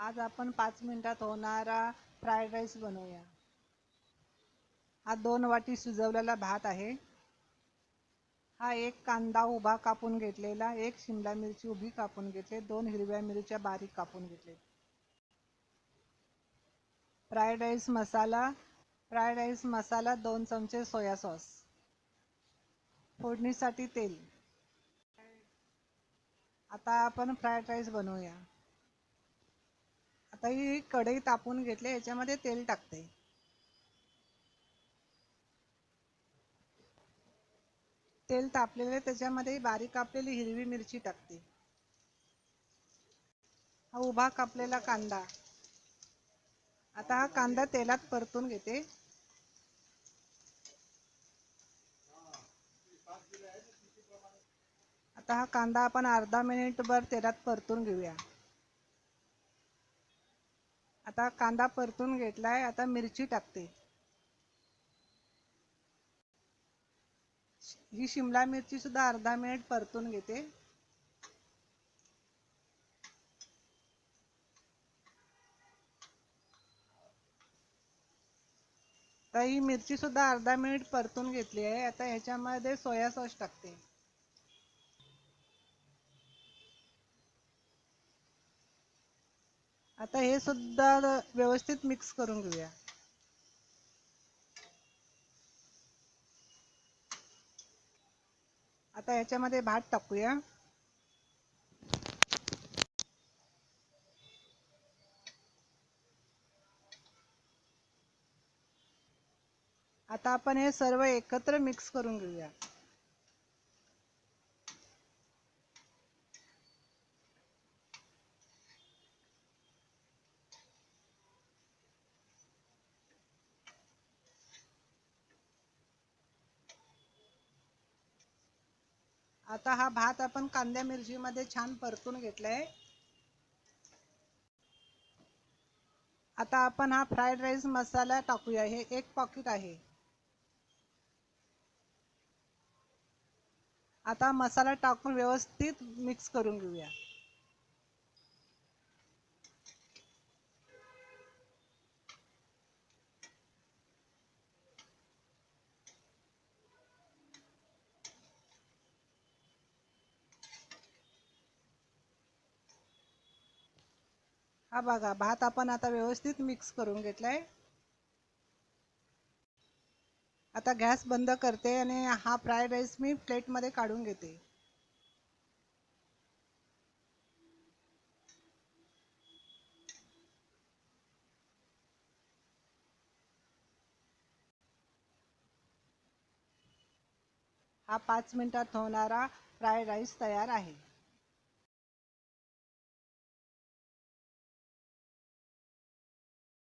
आज आपण पाच मिनिटात होणारा फ्राईड राईस बनवूया. हा दोन वाटी शिजवलेला भात आहे. हा एक कांदा उभा कापून घेतलेला एक शिमला मिरची उभी कापून घेतले दोन हिरव्या मिरच्या बारीक कापून घेतले. फ्राईड राईस मसाला फ्राईड राईस मसाला दोन चमचे सोया सॉस. फोडणीसाठी तेल. आता आपण फ्राईड राईस बनवूया. आता ही कढई तापून घेतली याच्यामध्ये तेल टाकते. तेल तापलेले त्याच्यामध्ये बारीक कापलेली हिरवी मिरची टाकते. हा उभा कापलेला कांदा. आता हा कांदा तेलात परतून घेते. आता हा कांदा आपण अर्धा मिनिट भर तेलात परतून घेऊया. आता कांदा परतून घेतलाय आता मिरची टाकते. ही शिमला मिरची सुद्धा अर्धा मिनिट परतून घेते. तर ही मिरची सुद्धा अर्धा मिनिट परतून घेतली आहे आता ह्याच्यामध्ये सोया सॉस टाकते. आता हे सुद्धा व्यवस्थित मिक्स करून घेऊया. आता ह्याच्यामध्ये भात टाकूया. आता आपण हे सर्व एकत्र मिक्स करून घेऊया. आता हा भात आपण कांद्या मिरची मध्ये छान परतून घेतलाय. आता आपण हा फ्राईड राईस मसाला टाकूया. हे एक पॉकेट आहे. आता मसाला टाकून व्यवस्थित मिक्स करून घेऊया. हा बघा भात आपण आता व्यवस्थित मिक्स करून घेतलाय. आता गॅस बंद करते आणि हा फ्राईड राईस मी प्लेटमध्ये काढून घेते. हा पाच मिनिटात होणारा फ्राईड राईस तयार आहे.